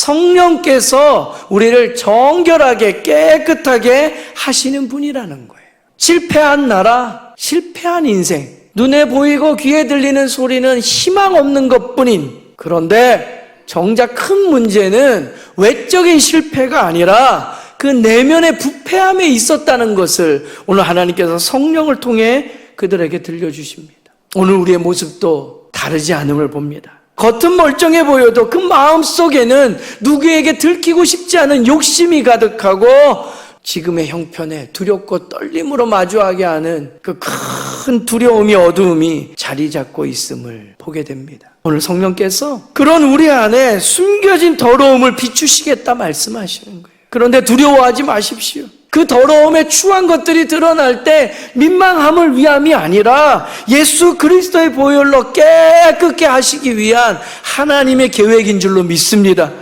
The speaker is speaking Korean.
성령께서 우리를 정결하게 깨끗하게 하시는 분이라는 거예요. 실패한 나라, 실패한 인생, 눈에 보이고 귀에 들리는 소리는 희망 없는 것 뿐인 그런데 정작 큰 문제는 외적인 실패가 아니라 그 내면의 부패함에 있었다는 것을 오늘 하나님께서 성령을 통해 그들에게 들려주십니다. 오늘 우리의 모습도 다르지 않음을 봅니다. 겉은 멀쩡해 보여도 그 마음 속에는 누구에게 들키고 싶지 않은 욕심이 가득하고 지금의 형편에 두렵고 떨림으로 마주하게 하는 그 큰 두려움이 어두움이 자리 잡고 있음을 보게 됩니다. 오늘 성령께서 그런 우리 안에 숨겨진 더러움을 비추시겠다 말씀하시는 거예요. 그런데 두려워하지 마십시오. 그 더러움에 추한 것들이 드러날 때 민망함을 위함이 아니라 예수 그리스도의 보혈로 깨끗게 하시기 위한 하나님의 계획인 줄로 믿습니다.